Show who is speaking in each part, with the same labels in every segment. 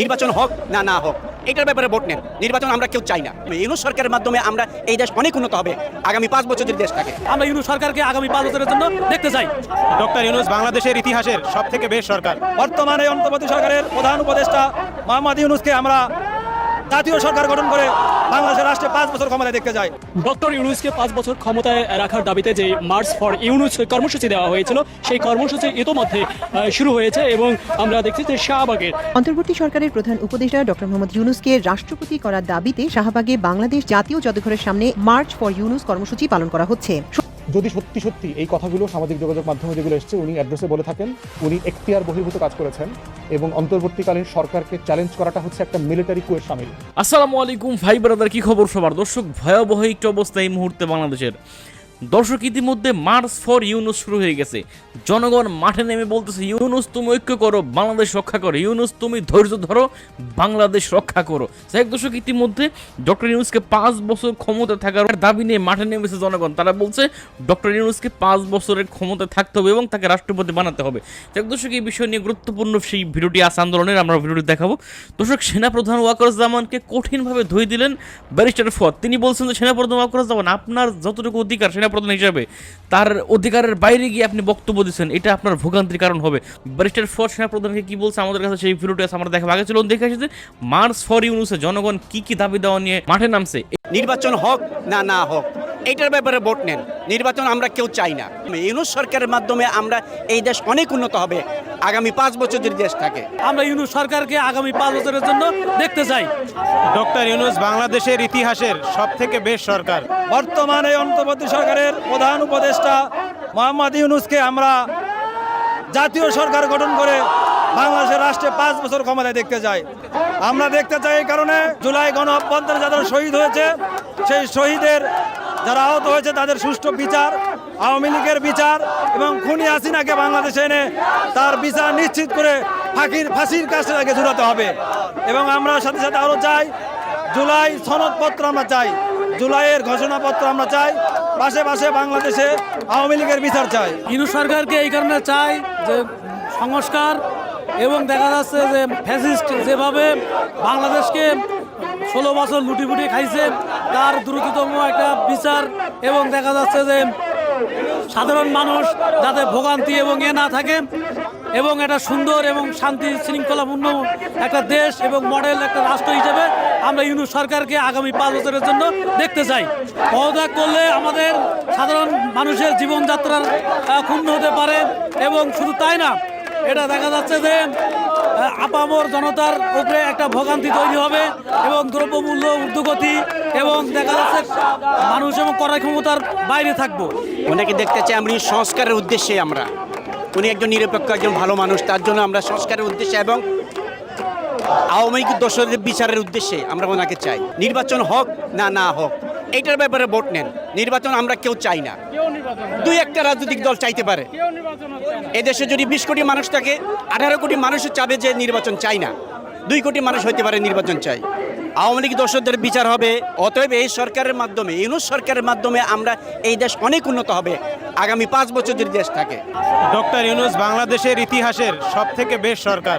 Speaker 1: নির্বাচন হোক না না হোক এটার ব্যাপারে ভোট নেন। নির্বাচন আমরা কেউ চাই না। ইউনু সরকারের মাধ্যমে আমরা এই দেশ অনেক উন্নত হবে। আগামী পাঁচ বছরের যদি দেশ থাকে
Speaker 2: আমরা ইউনু সরকারকে আগামী পাঁচ বছরের জন্য দেখতে চাই।
Speaker 3: ডক্টর ইউনুস বাংলাদেশের ইতিহাসের সব থেকে বেশ সরকার।
Speaker 2: বর্তমানে অন্তর্বর্তী সরকারের প্রধান উপদেষ্টা মোহাম্মদ ইউনুসকে আমরা জাতীয় সরকার গঠন করে বাংলাদেশের রাষ্ট্রে পাঁচ বছর ক্ষমতায় দেখতে চাই
Speaker 4: ডক্টর ইউনুসকে পাঁচ বছর ক্ষমতায় রাখার দাবিতে যে মার্চ ফর ইউনুস কর্মসূচি দেওয়া হয়েছিল সেই কর্মসূচি ইতোমধ্যে আহ, শুরু হয়েছে এবং আমরা দেখছি যে শাহবাগের
Speaker 5: অন্তর্বর্তী সরকারের প্রধান উপদেষ্টা ডক্টর মোহাম্মদ ইউনুসকে রাষ্ট্রপতি করার দাবিতে শাহবাগে বাংলাদেশ জাতীয় জাদুঘরের সামনে মার্চ ফর ইউনুস কর্মসূচি পালন করা হচ্ছে।
Speaker 6: যদি সত্যি সত্যি এই কথাগুলো সামাজিক যোগাযোগ মাধ্যমে যেগুলো এসছে, উনি অ্যাড্রেসে বলে থাকেন, উনি এখতিয়ার বহির্ভূত কাজ করেছেন এবং অন্তর্বর্তীকালীন সরকারকে চ্যালেঞ্জ করাটা হচ্ছে একটা মিলিটারি কুয়ের সামিল।
Speaker 7: আসসালামু আলাইকুম ভাই, ব্রাদার, কি খবর সবার? দর্শক, ভয়াবহ একটি অবস্থা এই মুহূর্তে বাংলাদেশের। দর্শক ইতিমধ্যে মার্চ ফর ইউনুস শুরু হয়ে গেছে। জনগণ মাঠে নেমে বলতেছে, ইউনুস, তুমি ঐক্য করো, বাংলাদেশ রক্ষা করো। ইউনুস, তুমি ধৈর্য ধরো, বাংলাদেশ রক্ষা করো। এক দর্শক, ইতিমধ্যে ডক্টর ইউনুসকে পাঁচ বছর ক্ষমতা থাকার দাবি নিয়ে মাঠে নেমেছে জনগণ। তারা বলছে, ডক্টর ইউনুসকে পাঁচ বছরের ক্ষমতা থাকতে হবে এবং তাকে রাষ্ট্রপতি বানাতে হবে। এক দর্শক, এই বিষয় নিয়ে গুরুত্বপূর্ণ সেই ভিডিওটি আস আন্দোলনের আমরা ভিডিওটি দেখাবো। দর্শক, সেনাপ্রধান ওয়াকরুজ্জামানকে কঠিনভাবে ধুয়ে দিলেন ব্যারিস্টার ফদ তিনি বলছেন যে, সেনাপ্রধান ওয়াকরুজ্জামান, আপনার যতটুকু অধিকার সেনাপ্রধান হিসাবে তার অধিকারের বাইরে গিয়ে আপনি বক্তব্য দিচ্ছেন, এটা আপনার ভোগান্তির কারণ হবে। ব্যারিস্টার ফর সেনাপ্রধানকে কী বলছে? আমাদের কাছে সেই ভিডিওটি আমরা দেখা আগে চলুন, দেখে এসেছে মার্চ ফর ইউনুসে জনগণ কি কি দাবি দেওয়া নিয়ে মাঠে নামছে।
Speaker 1: নির্বাচন হোক না না হোক? এটার ব্যাপারে ভোট নেন। নির্বাচন আমরা কেউ চাই না। ইউনুস সরকারের মাধ্যমে আমরা এই দেশ অনেক উন্নত হবে। আগামী পাঁচ বছর যদি দেশ থাকে।
Speaker 2: আমরা ইউনু সরকারকে আগামী পাঁচ বছরের জন্য দেখতে চাই।
Speaker 3: ডক্টর ইউনুস বাংলাদেশের ইতিহাসের সব থেকে বেশ সরকার।
Speaker 2: বর্তমানে অন্তর্বর্তী সরকারের প্রধান উপদেষ্টা মোহাম্মদ ইউনুসকে আমরা জাতীয় সরকার গঠন করে বাংলাদেশের রাষ্ট্রে পাঁচ বছর ক্ষমতায় দেখতে চাই। আমরা দেখতে চাই এই কারণে জুলাই গণ অভ্যন্তরে যারা শহীদ হয়েছে সেই শহীদের যারা আহত হয়েছে, তাদের সুষ্ঠু বিচার, আওয়ামী লীগের বিচার এবং খুনি হাসিনাকে বাংলাদেশে এনে তার বিচার নিশ্চিত করে ফাঁকির ফাঁসির কাছে তাকে জুড়াতে হবে। এবং আমরা সাথে সাথে আরও চাই, জুলাই সনদপত্র আমরা চাই, জুলাইয়ের ঘোষণাপত্র আমরা চাই, পাশে পাশে বাংলাদেশে আওয়ামী লীগের বিচার চাই। ইনু সরকারকে এই কারণে চাই যে সংস্কার এবং দেখা যাচ্ছে যে ফ্যাসিস্ট যেভাবে বাংলাদেশকে ষোলো বছর লুটিপুটি খাইছে তার দ্রুততম একটা বিচার এবং দেখা যাচ্ছে যে সাধারণ মানুষ যাতে ভোগান্তি এবং এ না থাকে এবং একটা সুন্দর এবং শান্তি শৃঙ্খলাপূর্ণ একটা দেশ এবং মডেল একটা রাষ্ট্র হিসেবে আমরা ইউনুস সরকারকে আগামী পাঁচ বছরের জন্য দেখতে চাই। পদত্যাগ করলে আমাদের সাধারণ মানুষের জীবনযাত্রার ক্ষুণ্ণ হতে পারে এবং শুধু তাই না এটা দেখা যাচ্ছে যে আপামর জনতার উপরে একটা ভোগান্তি তৈরি হবে এবং দ্রব্যমূল্য ঊর্ধ্বগতি এবং দেখা যাচ্ছে মানুষ এবং করার ক্ষমতার বাইরে থাকব।
Speaker 1: ওনাকে দেখতে চাই আমি সংস্কারের উদ্দেশ্যে আমরা। উনি একজন নিরপেক্ষ, একজন ভালো মানুষ, তার জন্য আমরা সংস্কারের উদ্দেশ্যে এবং আওয়ামী দোষদের বিচারের উদ্দেশ্যে আমরা ওনাকে চাই। নির্বাচন হোক না না হোক এটার ব্যাপারে ভোট নেন। নির্বাচন আমরা কেউ চাই না। দুই একটা রাজনৈতিক দল চাইতে পারে। এদেশে যদি বিশ কোটি মানুষ থাকে আঠারো কোটি মানুষও চাবে যে নির্বাচন চাই না। দুই কোটি মানুষ হইতে পারে নির্বাচন চাই। আওয়ামী লীগ দর্শকদের বিচার হবে। অতএব এই সরকারের মাধ্যমে ইউনুস সরকারের মাধ্যমে আমরা এই দেশ অনেক উন্নত হবে। আগামী পাঁচ বছর যদি দেশ থাকে।
Speaker 3: ডক্টর ইউনুস বাংলাদেশের ইতিহাসের সব থেকে বেশ সরকার।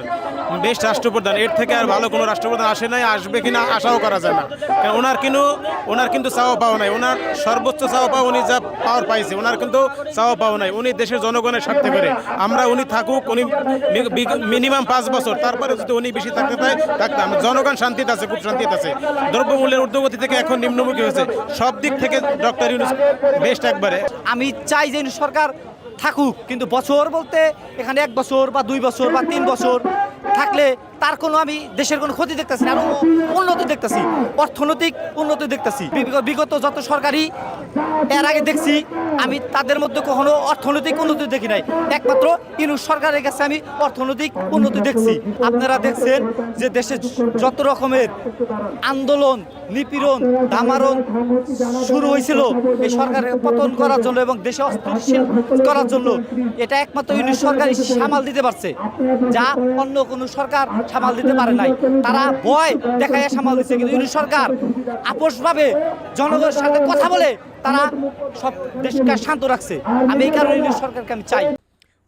Speaker 3: বেশ রাষ্ট্রপ্রধান। এর থেকে আর ভালো কোনো রাষ্ট্রপ্রধান আসে নাই, আসবে কিনা আশাও করা যায় না। কারণ ওনার কিন্তু ওনার কিন্তু চাওয়া পাওয়া নাই। ওনার সর্বোচ্চ চাওয়া পাওয়া উনি যা পাওয়ার পাইছে, ওনার কিন্তু চাওয়া পাওয়া নাই। উনি দেশের জনগণের স্বার্থে করে। আমরা উনি থাকুক, উনি মিনিমাম পাঁচ বছর। তারপরে যদি উনি বেশি থাকতে চায় থাকতাম জনগণ শান্তিতে আছে, খুব শান্তিতে আছে। দ্রব্যমূল্যের ঊর্ধ্বগতি থেকে এখন নিম্নমুখী হয়েছে। সব দিক থেকে ডক্টর ইউনুস বেস্ট একবারে।
Speaker 8: আমি চাই যে সরকার থাকুক, কিন্তু বছর বলতে এখানে এক বছর বা দুই বছর বা তিন বছর থাকলে তার কোনো আমি দেশের কোনো ক্ষতি দেখতেছি না, আরও উন্নতি দেখতেছি, অর্থনৈতিক উন্নতি দেখতেছি। বিগত যত সরকারি, এর আগে দেখছি, আমি তাদের মধ্যে কখনো অর্থনৈতিক উন্নতি দেখি নাই। একমাত্র ইনুস সরকারের কাছে আমি অর্থনৈতিক উন্নতি দেখছি। আপনারা দেখছেন যে দেশে যত রকমের আন্দোলন, নিপীড়ন, দামারণ শুরু হয়েছিল এই সরকারের পতন করার জন্য এবং দেশে অস্থিতিশীল করার জন্য। এটা একমাত্র ইউনিট সরকারই সামাল দিতে পারছে, যা অন্য কোনো সরকার সামাল দিতে পারে নাই। তারা ভয় দেখাইয়া সামাল দিচ্ছে কিন্তু ইউনিট সরকার আপোষভাবে জনগণের সাথে কথা বলে তারা সব দেশকে শান্ত রাখছে। আমি এই কারণে ইউনিট সরকারকে আমি চাই।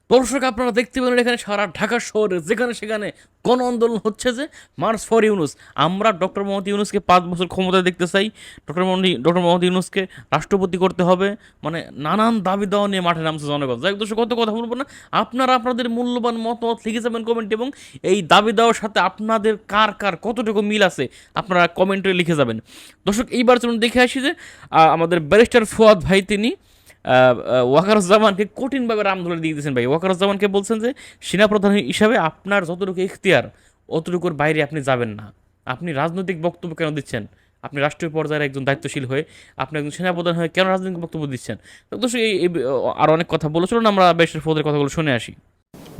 Speaker 7: দর্শক, আপনারা দেখতে পেলেন এখানে সারা ঢাকা শহরে, যেখানে সেখানে গণ আন্দোলন হচ্ছে যে মার্চ ফর ইউনুস আমরা ডক্টর মোহাম্মদ ইউনুসকে পাঁচ বছর ক্ষমতায় দেখতে চাই। ডক্টর মোহাম্মদ ডক্টর মোহাম্মদ ইউনুসকে রাষ্ট্রপতি করতে হবে। মানে নানান দাবি দেওয়া নিয়ে মাঠে নামছে জনগণ। যাই দর্শক, কত কথা বলব না? আপনারা আপনাদের মূল্যবান মতামত লিখে যাবেন কমেন্ট এবং এই দাবি দেওয়ার সাথে আপনাদের কার কার কতটুকু মিল আছে, আপনারা কমেন্টে লিখে যাবেন। দর্শক, এইবার চলুন দেখে আসি যে আমাদের ব্যারিস্টার ফুয়াদ ভাই, তিনি ওয়াকারুজ্জামানকে কঠিনভাবে রাম ধরে দিয়ে দিয়েছেন ভাই। ওয়াকারুজ্জামানকে বলছেন যে, সেনাপ্রধান হিসাবে আপনার যতটুকু ইখতিয়ার অতটুকুর বাইরে আপনি যাবেন না। আপনি রাজনৈতিক বক্তব্য কেন দিচ্ছেন? আপনি রাষ্ট্রীয় পর্যায়ের একজন দায়িত্বশীল হয়ে আপনি একজন সেনাপ্রধান হয়ে কেন রাজনৈতিক বক্তব্য দিচ্ছেন? দর্শক, এই, এই- আরও অনেক কথা বলে চলুন আমরা বেশ ফোদের কথাগুলো শুনে আসি।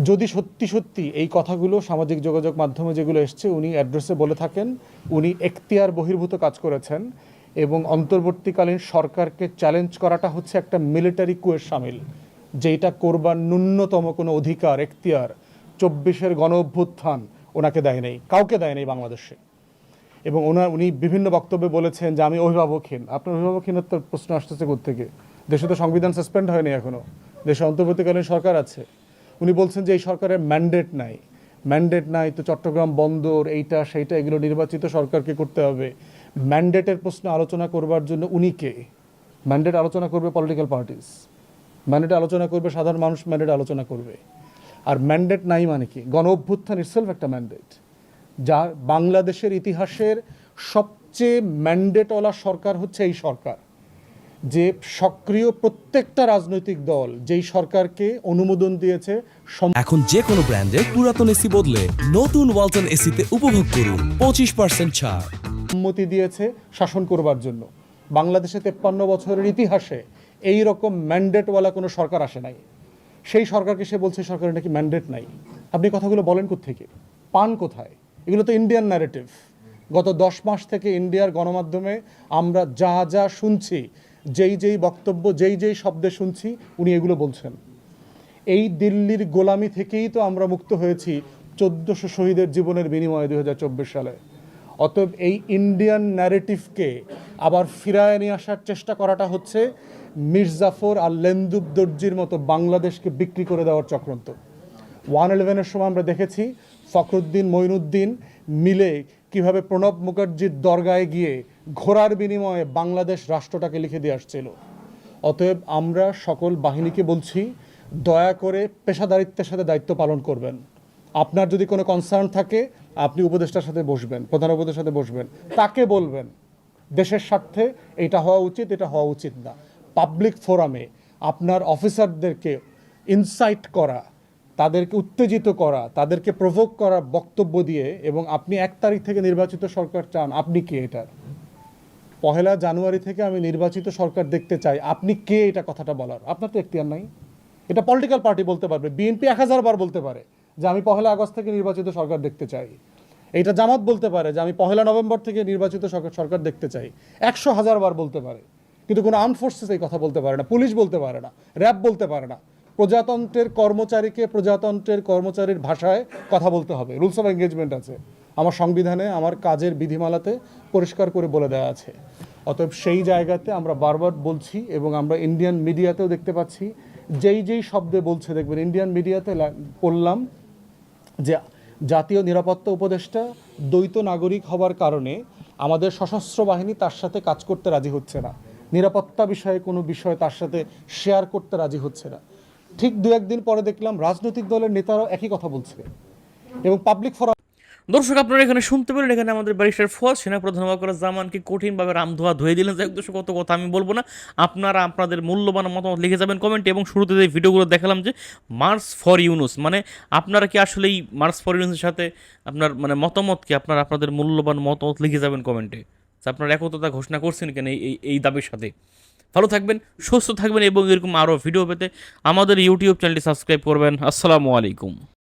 Speaker 6: যদি সত্যি সত্যি এই কথাগুলো সামাজিক যোগাযোগ মাধ্যমে যেগুলো এসছে, উনি অ্যাড্রেসে বলে থাকেন, উনি এখতিয়ার বহির্ভূত কাজ করেছেন। এবং অন্তর্বর্তীকালীন সরকারকে চ্যালেঞ্জ করাটা হচ্ছে একটা মিলিটারি কুয়ের সামিল যেটা করবার ন্যূনতম কোনো অধিকার, এখতিয়ার, চব্বিশের গণ অভ্যুত্থান ওনাকে দেয় নেই, কাউকে দেয় নেই বাংলাদেশে। এবং ওনার, উনি বিভিন্ন বক্তব্যে বলেছেন যে, আমি অভিভাবকহীন আপনার অভিভাবকহীনতার প্রশ্ন আসতেছে থেকে দেশে তো সংবিধান সাসপেন্ড হয়নি এখনও দেশে অন্তর্বর্তীকালীন সরকার আছে। উনি বলছেন যে, এই সরকারের ম্যান্ডেট নাই। ম্যান্ডেট নাই তো চট্টগ্রাম বন্দর, এইটা, সেইটা, এগুলো নির্বাচিত সরকারকে করতে হবে। ম্যান্ডেটের প্রশ্ন আলোচনা করবার জন্য উনি কে? ম্যান্ডেট আলোচনা করবে পলিটিক্যাল পার্টিস ম্যান্ডেট আলোচনা করবে সাধারণ মানুষ ম্যান্ডেট আলোচনা করবে। আর ম্যান্ডেট নাই মানে কি? গণ অভ্যুত্থান ইটসেলফ একটা ম্যান্ডেট যা বাংলাদেশের ইতিহাসের সবচেয়ে ম্যান্ডেটওয়ালা সরকার হচ্ছে এই সরকার। যে সক্রিয় প্রত্যেকটা রাজনৈতিক দল যেই সরকারকে অনুমোদন দিয়েছে
Speaker 9: এখন যে কোনো ব্র্যান্ডের পুরাতন এসি বদলে নতুন ওয়ালটন এসিতে উপভোগ করুন পঁচিশ পার্সেন্ট ছাড়।
Speaker 6: সম্মতি দিয়েছে শাসন করবার জন্য। বাংলাদেশে তেপ্পান্ন বছরের ইতিহাসে এই রকম ম্যান্ডেটওয়ালা কোনো সরকার আসে নাই। সেই সরকারকে সে বলছে সরকারের নাকি ম্যান্ডেট নাই। আপনি কথাগুলো বলেন থেকে পান কোথায়? এগুলো তো ইন্ডিয়ান ন্যারেটিভ গত দশ মাস থেকে ইন্ডিয়ার গণমাধ্যমে আমরা যা যা শুনছি যেই যেই বক্তব্য, যেই যেই শব্দে শুনছি, উনি এগুলো বলছেন। এই দিল্লির গোলামি থেকেই তো আমরা মুক্ত হয়েছি চোদ্দশো শহীদের জীবনের বিনিময়ে দুই হাজার চব্বিশ সালে। অতএব এই ইন্ডিয়ান ন্যারেটিভকে আবার ফিরায় নিয়ে আসার চেষ্টা করাটা হচ্ছে মির্জাফর আর লেন্দুব দর্জির মতো বাংলাদেশকে বিক্রি করে দেওয়ার চক্রান্ত। ওয়ান ইলেভেনের সময় আমরা দেখেছি ফখরুদ্দিন মঈনুদ্দিন মিলে কীভাবে প্রণব মুখার্জির দরগায় গিয়ে ঘোড়ার বিনিময়ে বাংলাদেশ রাষ্ট্রটাকে লিখে দিয়ে আসছিল। অতএব আমরা সকল বাহিনীকে বলছি, দয়া করে পেশাদারিত্বের সাথে দায়িত্ব পালন করবেন। আপনার যদি কোনো কনসার্ন থাকে, আপনি উপদেষ্টার সাথে বসবেন, প্রধান উপদেষ্টার সাথে বসবেন। তাকে বলবেন, দেশের স্বার্থে এটা হওয়া উচিত, এটা হওয়া উচিত না। পাবলিক ফোরামে আপনার অফিসারদেরকে ইনসাইট করা, তাদেরকে উত্তেজিত করা, তাদেরকে প্রভোগ করা বক্তব্য দিয়ে এবং আপনি এক তারিখ থেকে নির্বাচিত সরকার চান, আপনি কে এটার? পহেলা জানুয়ারি থেকে আমি নির্বাচিত সরকার দেখতে চাই। আপনি কে? এটা কথাটা বলার। আপনার তো এখতিয়ার নাই। এটা পলিটিক্যাল পার্টি বলতে পারবে। বিএনপি এক হাজার বার বলতে পারে যে, আমি পহেলা আগস্ট থেকে নির্বাচিত সরকার দেখতে চাই। এটা জামাত বলতে পারে যে, আমি পহেলা নভেম্বর থেকে নির্বাচিত সরকার দেখতে চাই। একশো হাজার বার বলতে পারে। কিন্তু কোনো আর্ম ফোর্সেস এই কথা বলতে পারে না। পুলিশ বলতে পারে না। র্যাব বলতে পারে না। প্রজাতন্ত্রের কর্মচারীকে প্রজাতন্ত্রের কর্মচারীর ভাষায় কথা বলতে হবে। রুলস অফ এঙ্গেজমেন্ট আছে। আমার সংবিধানে, আমার কাজের বিধিমালাতে পরিষ্কার করে বলে দেওয়া আছে। অতএব সেই জায়গাতে আমরা বারবার বলছি এবং আমরা ইন্ডিয়ান মিডিয়াতেও দেখতে পাচ্ছি। যেই যেই শব্দে বলছে, দেখবেন ইন্ডিয়ান মিডিয়াতে পড়লাম যে জাতীয় নিরাপত্তা উপদেষ্টা দ্বৈত নাগরিক হবার কারণে আমাদের সশস্ত্র বাহিনী তার সাথে কাজ করতে রাজি হচ্ছে না। নিরাপত্তা বিষয়ে কোনো বিষয় তার সাথে শেয়ার করতে রাজি হচ্ছে না। ঠিক দু একদিন পরে দেখলাম রাজনৈতিক দলের নেতারাও একই কথা বলছে। এবং পাবলিক ফোরাম
Speaker 7: দর্শক, আপনারা এখানে শুনতে পেলেন, এখানে আমাদের ব্যারিস্টার ফোয়াজ সেনাপ্রধান ওয়াকার জামানকে কঠিনভাবে রামধোয়া ধুয়ে দিলেন। যাই দর্শক কত কথা আমি বলব না। আপনারা আপনাদের মূল্যবান মতামত লিখে যাবেন কমেন্টে এবং শুরুতে যে ভিডিওগুলো দেখালাম যে মার্স ফর ইউনুস মানে আপনারা কি আসলে এই মার্চ ফর ইউনুসের সাথে আপনার মানে মতামত কি? আপনারা আপনাদের মূল্যবান মতামত লিখে যাবেন কমেন্টে। যে আপনারা একতা ঘোষণা করছেন কেন এই- এই দাবির সাথে? ভালো থাকবেন, সুস্থ থাকবেন এবং এরকম আরও ভিডিও পেতে আমাদের ইউটিউব চ্যানেলটি সাবস্ক্রাইব করবেন। আসসালামু আলাইকুম।